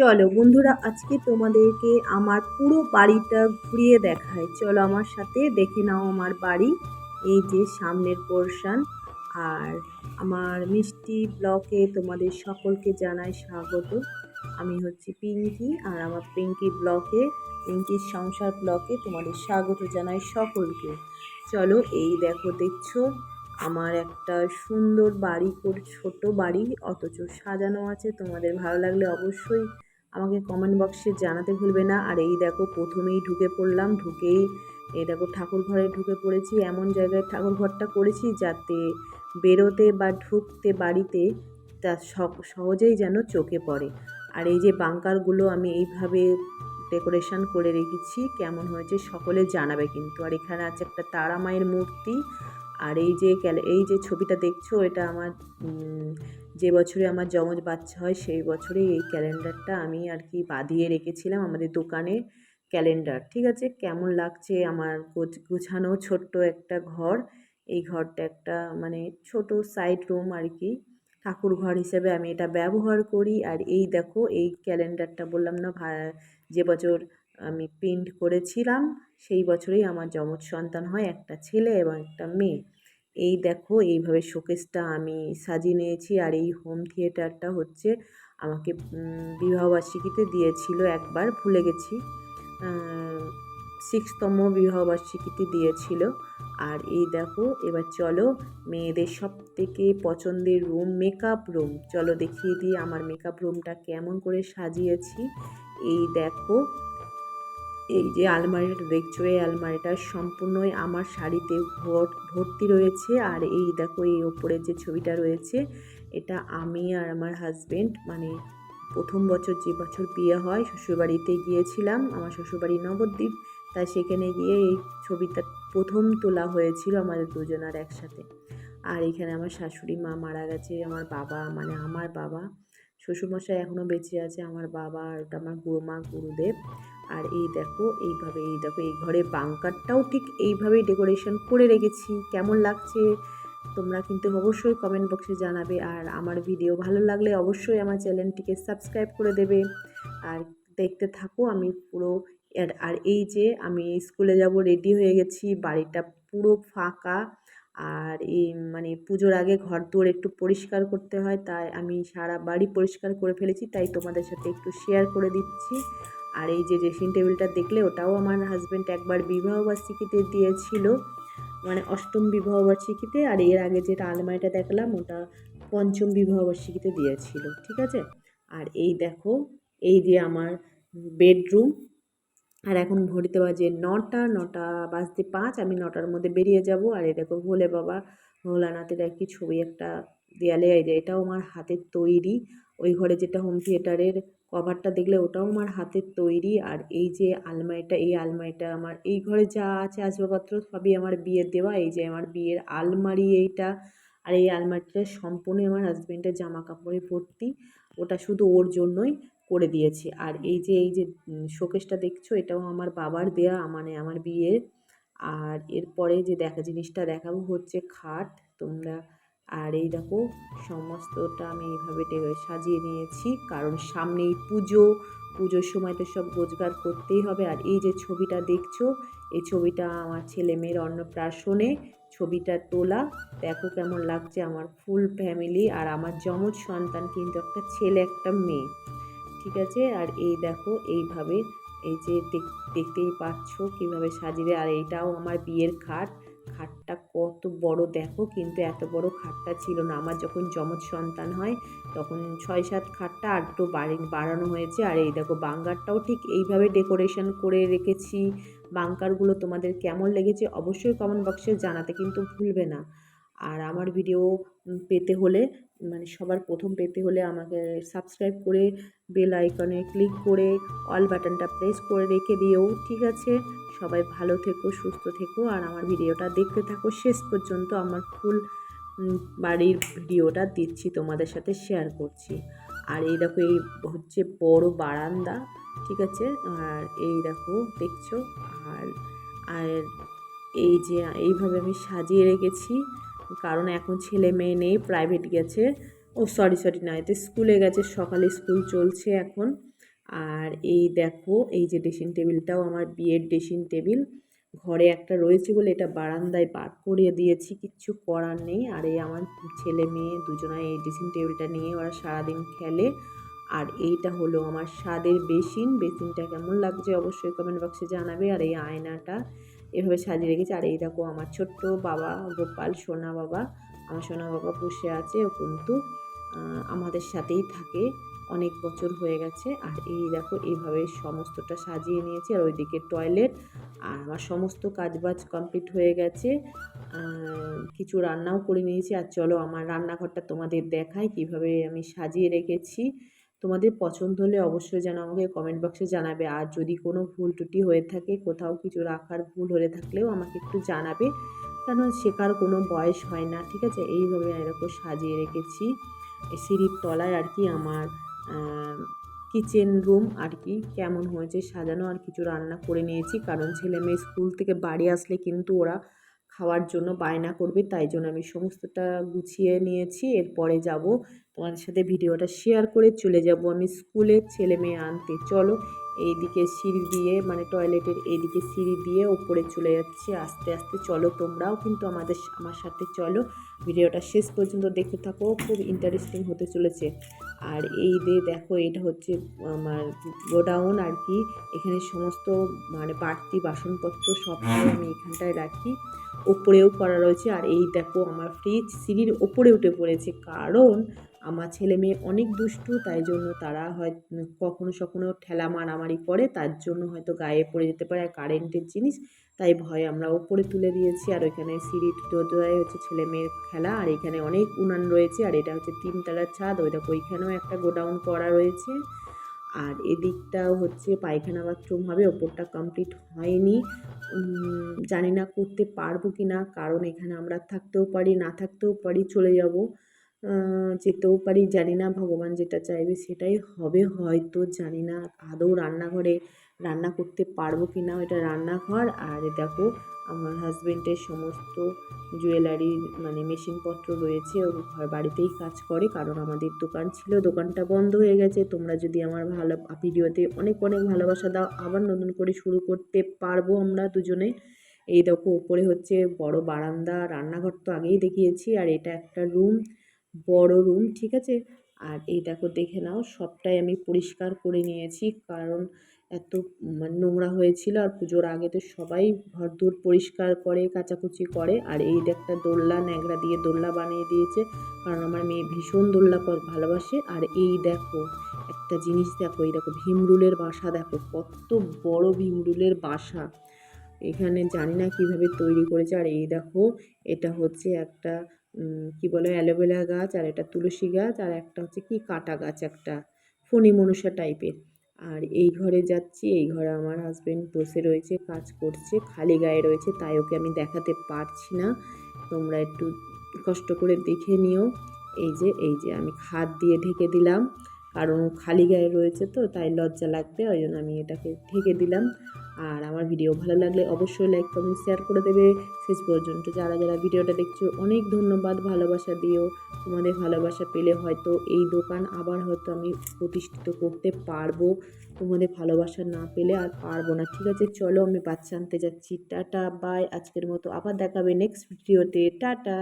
চলো বন্ধুরা, আজকে তোমাদেরকে আমার পুরো বাড়িটা ঘুরিয়ে দেখায় চলো আমার সাথে দেখে নাও আমার বাড়ি, এই যে সামনের পোর্শন আর আমার মিষ্টি ব্লকে তোমাদের সকলকে জানাই স্বাগত। আমি হচ্ছে পিঙ্কি, আর আমার পিঙ্কি ব্লকে, পিঙ্কির সংসার ব্লকে তোমাদের স্বাগত জানাই সকলকে। চলো এই দেখো, দেখছ? আমার একটা সুন্দর বাড়ি ছোট বাড়ি, অথচ সাজানো আছে। তোমাদের ভালো লাগলে অবশ্যই আমাকে কমেন্ট বক্সে জানাতে ভুলবে না। আর এই দেখো, প্রথমেই ঢুকে পড়লাম, ঢুকেই এই দেখো ঠাকুর ঘরে ঢুকে পড়েছি। এমন জায়গায় ঠাকুর ঘরটা করেছি যাতে বেরোতে বা ঢুকতে বাড়িতে তা সহজেই যেন চোখে পড়ে। আর এই যে বাঙ্কারগুলো আমি এইভাবে ডেকোরেশন করে রেখেছি, কেমন হয়েছে সকলে জানাবে কিন্তু। আর এখানে আছে একটা তারা মায়ের মূর্তি আর এই যে এই যে ছবিটা দেখছ, এটা আমার যে বছরে আমার যমজ বাচ্চা হয়, সেই বছরে এই ক্যালেন্ডারটা আমি আর কি বাঁধিয়ে রেখেছিলাম আমাদের দোকানে ক্যালেন্ডার। ঠিক আছে? কেমন লাগছে আমার গোছানো ছোট্ট একটা ঘর? এই ঘরটা একটা মানে ছোট সাইড রুম আর কি। ঠাকুর ঘর হিসেবে আমি এটা ব্যবহার করি। আর এই দেখো, এই ক্যালেন্ডারটা বললাম না যে বছর আমি প্রিন্ট করেছিলাম সেই বছরেই আমার যমজ সন্তান হয়, একটা ছেলে এবং একটা মেয়ে। এই দেখো, এইভাবে শোকেসটা আমি সাজিয়ে নিয়েছি আর এই হোম থিয়েটারটা হচ্ছে আমাকে বিবাহবার্ষিকীতে দিয়েছিল একবার, ভুলে গেছি। সিক্সতম বিবাহবার্ষিকীতে দিয়েছিল। আর এই দেখো, এবার চলো মেয়েদের সব থেকে পছন্দের রুম মেকআপ রুম চলো দেখিয়ে দিই আমার মেকআপ রুমটা কেমন করে সাজিয়েছি। এই দেখো এই যে আলমারিটা দেখছ, এই আলমারিটা সম্পূর্ণই আমার শাড়িতে ভর্তি রয়েছে। আর এই দেখো, এই ওপরে যে ছবিটা রয়েছে, এটা আমি আর আমার হাজব্যান্ড মানে প্রথম বছর যে বছর বিয়ে হয়, শ্বশুরবাড়িতে গিয়েছিলাম। আমার শ্বশুরবাড়ি নবদ্বীপ, তাই সেখানে গিয়ে এই ছবিটা প্রথম তোলা হয়েছিল আমাদের দুজনার একসাথে। আর এখানে আমার শাশুড়ি মা মারা গেছে, আমার বাবা মানে আমার বাবা। শ্বশুরমশাই এখনও বেঁচে আছে, আমার বাবা আর আমার গুরুমা গুরুদেব। আর এই দেখো, এইভাবে, এই দেখো, এই ঘরে বাংকারটাও ঠিক এইভাবেই ডেকোরেশন করে রেখেছি। কেমন লাগছে? তোমরা কিন্তু অবশ্যই কমেন্ট বক্সে জানাবে। আর আমার ভিডিও ভালো লাগলে অবশ্যই আমার চ্যানেলটিকে সাবস্ক্রাইব করে দেবে। আর দেখতে থাকো, আমি পুরো আর এই যে, আমি স্কুলে যাব রেডি হয়ে গেছি, বাড়িটা পুরো ফাঁকা। আর এই মানে পুজোর আগে ঘর দুয়ার একটু পরিষ্কার করতে হয়, তাই আমি সারা বাড়ি পরিষ্কার করে ফেলেছি, তাই তোমাদের সাথে একটু শেয়ার করে দিচ্ছি। আর এই যে ড্রেসিং টেবিলটা দেখলে, ওটাও আমার হাজব্যান্ড একবার বিবাহবার্ষিকীতে দিয়েছিল মানে অষ্টম বিবাহবার্ষিকীতে আর এর আগে যেটা আলমারিটা দেখলাম, ওটা পঞ্চম বিবাহবার্ষিকীতে দিয়েছিল, ঠিক আছে? আর এই দেখো, এই যে আমার বেডরুম আর এখন ঘড়িতে বাজে নটা নটা বাজতে পাঁচ, আমি নটার মধ্যে বেরিয়ে যাব। আর এই দেখো ভোলে বাবা, ভোলানাথের একটি ছবি, একটা দেয়ালে এটাও আমার হাতের তৈরি। ওই ঘরে যেটা হোম থিয়েটারের কভারটা দেখলে ওটাও আমার হাতের তৈরি। আর এই যে আলমারিটা, এই আলমারিটা আমার, এই ঘরে যা আছে আসবাবপত্র সবই আমার বিয়ের দেওয়া। এই যে আমার বিয়ের আলমারি এইটা। আর এই আলমারিটা সম্পূর্ণ আমার হাজব্যান্ডের জামা কাপড়ে ভর্তি। ওটা শুধু ওর জন্যই। করে দিয়েছি। আর এই যে এই যে শোকেসটা দেখছ, এটাও আমার বাবার দেয়া মানে আমার বিয়ের। আর এরপরে যে দেখা, জিনিসটা দেখাবো হচ্ছে খাট। তোমরা, আর এই দেখো, সমস্তটা আমি এইভাবে সাজিয়ে নিয়েছি। কারণ সামনেই পুজো, পুজোর সময় তো সব রোজগার করতেই হবে। আর এই যে ছবিটা দেখছ, এই ছবিটা আমার ছেলে মেয়ের অন্নপ্রাশনে, ছবিটা তোলা। দেখো কেমন লাগছে আমার ফুল ফ্যামিলি। আর আমার যমজ সন্তান কিন্তু একটা ছেলে, একটা মেয়ে। ঠিক আছে? আর এই দেখো, এইভাবে এই যে দেখতেই পাচ্ছ কীভাবে সাজিয়ে আর এইটাও আমার বিয়ের খাট। খাটটা কত বড় দেখো, কিন্তু এত বড় খাটটা ছিল না। আমার যখন যমজ সন্তান হয়, তখন ছয় সাত খাটটা আর একটু বাড়ি, বাড়ানো হয়েছে। আর এই দেখো, বাঙ্গারটাও ঠিক এইভাবে ডেকোরেশন করে রেখেছি। বাঙ্কারগুলো তোমাদের কেমন লেগেছে অবশ্যই কমেন্ট বক্সে জানাতে কিন্তু ভুলবে না। আর আমার ভিডিও পেতে হলে মানে সবার প্রথম পেতে হলে আমাকে সাবস্ক্রাইব করে বেল আইকনে ক্লিক করে অল বাটনটা প্রেস করে রেখে দিও, ঠিক আছে? সবাই ভালো থেকো, সুস্থ থেকো, আর আমার ভিডিওটা দেখতে থাকো। শেষ পর্যন্ত আমার ফুল বাড়ির ভিডিওটা দিচ্ছি, তোমাদের সাথে শেয়ার করছি। আর এই দেখো, এই হচ্ছে বড় বারান্দা, ঠিক আছে? আর এই দেখো, দেখছ? আর আর এই যে, এইভাবে আমি সাজিয়ে রেখেছি। কারণ এখন ছেলে মেয়ে নেই প্রাইভেট গেছে। ও সরি সরি না, এতে স্কুলে গেছে, সকালে স্কুল চলছে এখন। আর এই দেখো, এই যে ড্রেসিং টেবিলটাও আমার বিয়ের ড্রেসিং টেবিল ঘরে একটা রয়েছে বলে এটা বারান্দায় বার করিয়ে দিয়েছি, কিচ্ছু করার নেই। আর এই আমার ছেলে মেয়ে দুজনায় এই ড্রেসিং টেবিলটা নিয়ে ওরা সারাদিন খেলে। আর এইটা হলো আমার স্বাদের বেসিন। বেসিনটা কেমন লাগছে অবশ্যই কমেন্ট বক্সে জানাবে। আর এই আয়নাটা এভাবে সাজিয়ে রেখেছি। আর এই দেখো আমার ছোট্ট বাবা, গোপাল, সোনা বাবা। আমার সোনা বাবা বসে আছে ও কিন্তু আমাদের সাথেই থাকে। অনেক বছর হয়ে গেছে। আর এই দেখো এইভাবে সমস্তটা সাজিয়ে নিয়েছি। আর ওইদিকে টয়লেট আর আমার সমস্ত কাজবাজ কমপ্লিট হয়ে গেছে। কিছু রান্নাও করে নিয়েছি। আর চলো আমার রান্নাঘরটা তোমাদের দেখাই কীভাবে আমি সাজিয়ে রেখেছি। তোমাদের পছন্দ হলে অবশ্যই যেন আমাকে কমেন্ট বক্সে জানাবে। আর যদি কোনো ভুল ত্রুটি হয়ে থাকে, কোথাও কিছু রাখার ভুল হয়ে থাকলেও আমাকে একটু জানাবে। কারণ শেখার কোনো বয়স হয় না, ঠিক আছে? এইভাবে এরকম সাজিয়ে রেখেছি। সিঁড়ির তলায় আর কি আমার কিচেন রুম আর কি কেমন হয়েছে সাজানো আর কিছু রান্না করে নিয়েছি। কারণ ছেলে মেয়ে স্কুল থেকে বাড়ি আসলে কিন্তু ওরা খাওয়ার জন্য বায়না করবে, তাই জন্য আমি সমস্তটা গুছিয়ে নিয়েছি। এরপরে যাব তোমাদের সাথে ভিডিওটা শেয়ার করে চলে যাব আমি স্কুলে ছেলে মেয়ে আনতে। চলো এইদিকে সিঁড়ি দিয়ে মানে টয়লেটের এইদিকে সিঁড়ি দিয়ে ওপরে চলে যাচ্ছি। আস্তে আস্তে চলো তোমরাও কিন্তু আমাদের আমার সাথে চলো। ভিডিওটা শেষ পর্যন্ত দেখতে থাকো, খুব ইন্টারেস্টিং হতে চলেছে। আর এই যে দেখো, এটা হচ্ছে আমার গোডাউন আর কি। এখানে সমস্ত মানে বাড়তি বাসনপত্র সব আমি এখানটায় রাখি। ওপরেও করা রয়েছে। আর এই দেখো, আমার ফ্রিজ সিঁড়ির ওপরে উঠে পড়েছে। কারণ আমার ছেলে মেয়ে অনেক দুষ্টু, তাই জন্য তারা হয়, কখনো সখনো ঠেলা মারামারি করে, তার জন্য হয়তো গায়ে পড়ে যেতে পারে আর কারেন্টের জিনিস। তাই ভয় আমরা ওপরে তুলে দিয়েছি আর ওইখানে সিঁড়ি দোতলায় হচ্ছে ছেলে মেয়ের খেলা আর এখানে অনেক উনান রয়েছে আর এটা হচ্ছে তিনতলার ছাদ। ওই দেখো ওইখানেও একটা গোডাউন করা রয়েছে। আর এদিকটাও হচ্ছে পায়খানা বাথরুম হবে, ওপরটা কমপ্লিট হয়নি। জানি না করতে পারব কি না কারণ এখানে আমরা থাকতেও পারি, না থাকতেও পারি, চলে যাব। যেতেও পারি, জানি না ভগবান যেটা চাইবে সেটাই হবে, হয়তো জানি না আদৌ রান্নাঘরে রান্না করতে পারব কি না এটা রান্নাঘর। আর দেখো, আমার হাজব্যান্ডের সমস্ত জুয়েলারি মানে মেশিনপত্র রয়েছে, ও ঘর বাড়িতেই কাজ করে, কারণ আমাদের দোকান ছিল, দোকানটা বন্ধ হয়ে গেছে। তোমরা যদি আমার ভালো, ভিডিওতে অনেক অনেক ভালোবাসা দাও, আবার নতুন করে শুরু করতে পারব আমরা দুজনে। এই দেখো ওপরে হচ্ছে বড় বারান্দা, রান্নাঘর তো আগেই দেখিয়েছি, আর এটা একটা রুম বড় রুম ঠিক আছে? আর এই দেখো, দেখে নাও, সবটাই আমি পরিষ্কার করে নিয়েছি, কারণ এত মানে নোংরা হয়েছিল, আর পুজোর আগে তো সবাই ঘরদোর পরিষ্কার করে, কাচাকুচি করে, আর এই একটা দোলনা ন্যাংরা দিয়ে দোলনা বানিয়ে দিয়েছে, কারণ আমার মেয়ে ভীষণ দোলনা ক- ভালোবাসে, আর এই দেখো, একটা জিনিস দেখো, এই দেখো, ভীমরুলের বাসা দেখো, কত বড় ভীমরুলের বাসা। এখানে জানি না কীভাবে তৈরি করেছে, আর এই দেখো, এটা হচ্ছে একটা কি বলে অ্যালোভেরা গাছ আর এটা তুলসী গাছ আর একটা হচ্ছে কি কাটা গাছ একটা ফণি মনসা টাইপের। আর এই ঘরে যাচ্ছি, এই ঘরে আমার হাজবেন্ড বসে রয়েছে, কাজ করছে, খালি গায়ে রয়েছে, তাই ওকে আমি দেখাতে পারছি না। তোমরা একটু কষ্ট করে দেখে নিও। এই যে এই যে, আমি খাদ দিয়ে ঢেকে দিলাম। কারণ খালি গায়ে রয়েছে তো, তাই লজ্জা লাগবে, ওই জন্য আমি এটাকে ঢেকে দিলাম। আর আমার ভিডিও ভালো লাগলে অবশ্যই লাইক কমেন্ট শেয়ার করে দেবে। শেষ পর্যন্ত যারা যারা ভিডিওটা দেখছ, অনেক ধন্যবাদ, ভালোবাসা দিও। তোমাদের ভালোবাসা পেলে হয়তো এই দোকান আবার হয়তো আমি প্রতিষ্ঠিত করতে পারব। তোমাদের ভালোবাসা না পেলে আর পারব না। ঠিক আছে, চলো আমি বাচ্চা আনতে যাচ্ছি। টাটা বাই আজকের মতো আবার দেখাবে নেক্সট ভিডিওতে টাটা।